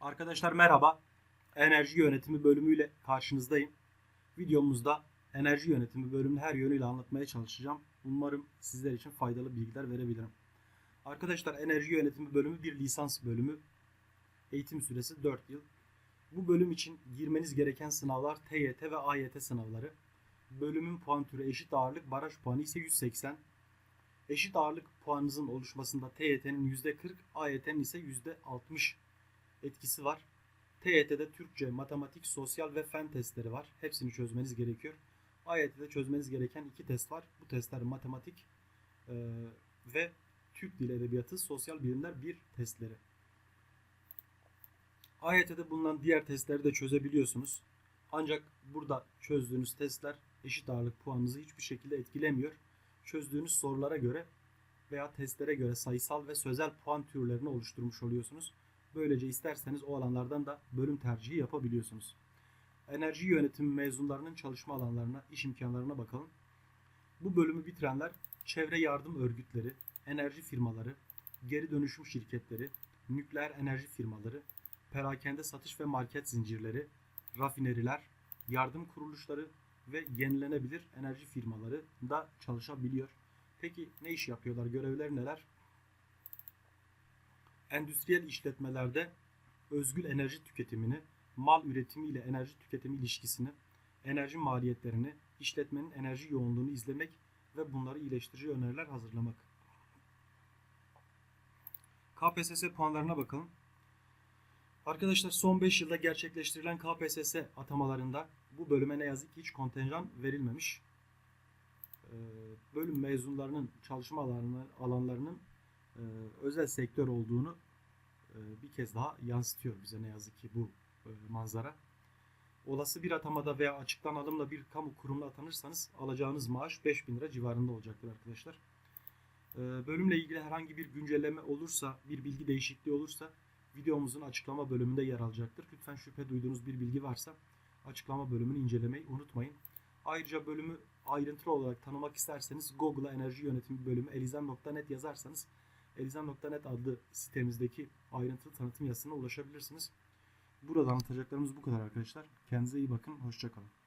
Arkadaşlar merhaba. Enerji yönetimi bölümüyle karşınızdayım. Videomuzda enerji yönetimi bölümünü her yönüyle anlatmaya çalışacağım. Umarım sizler için faydalı bilgiler verebilirim. Arkadaşlar enerji yönetimi bölümü bir lisans bölümü. Eğitim süresi 4 yıl. Bu bölüm için girmeniz gereken sınavlar TYT ve AYT sınavları. Bölümün puan türü eşit ağırlık, baraj puanı ise 180. Eşit ağırlık puanınızın oluşmasında TYT'nin %40, AYT'nin ise %60 etkisi var. TYT'de Türkçe, matematik, sosyal ve fen testleri var. Hepsini çözmeniz gerekiyor. AYT'de çözmeniz gereken iki test var. Bu testler matematik e, ve Türk Dili Edebiyatı Sosyal Bilimler 1 testleri. AYT'de bulunan diğer testleri de çözebiliyorsunuz. Ancak burada çözdüğünüz testler eşit ağırlık puanınızı hiçbir şekilde etkilemiyor. Çözdüğünüz sorulara göre veya testlere göre sayısal ve sözel puan türlerini oluşturmuş oluyorsunuz. Böylece isterseniz o alanlardan da bölüm tercihi yapabiliyorsunuz. Enerji yönetimi mezunlarının çalışma alanlarına, iş imkanlarına bakalım. Bu bölümü bitirenler çevre yardım örgütleri, enerji firmaları, geri dönüşüm şirketleri, nükleer enerji firmaları, perakende satış ve market zincirleri, rafineriler, yardım kuruluşları ve yenilenebilir enerji firmaları da çalışabiliyor. Peki ne iş yapıyorlar? Görevleri neler? Endüstriyel işletmelerde özgül enerji tüketimini, mal üretimi ile enerji tüketimi ilişkisini, enerji maliyetlerini, işletmenin enerji yoğunluğunu izlemek ve bunları iyileştirici öneriler hazırlamak. KPSS puanlarına bakalım. Arkadaşlar son 5 yılda gerçekleştirilen KPSS atamalarında bu bölüme ne yazık ki hiç kontenjan verilmemiş. Ee, Bölüm mezunlarının çalışma alanlarının e, özel sektör olduğunu e, bir kez daha yansıtıyor bize ne yazık ki bu e, manzara. Olası bir atamada veya açıktan alımla bir kamu kurumuna atanırsanız alacağınız maaş 5000 lira civarında olacaktır arkadaşlar. Bölümle ilgili herhangi bir güncelleme olursa, bir bilgi değişikliği olursa videomuzun açıklama bölümünde yer alacaktır. Lütfen şüphe duyduğunuz bir bilgi varsa açıklama bölümünü incelemeyi unutmayın. Ayrıca bölümü ayrıntılı olarak tanımak isterseniz Google'a enerji yönetimi bölümü elizem.net yazarsanız elizem.net adlı sitemizdeki ayrıntılı tanıtım yazısına ulaşabilirsiniz. Burada anlatacaklarımız bu kadar arkadaşlar. Kendinize iyi bakın. Hoşçakalın.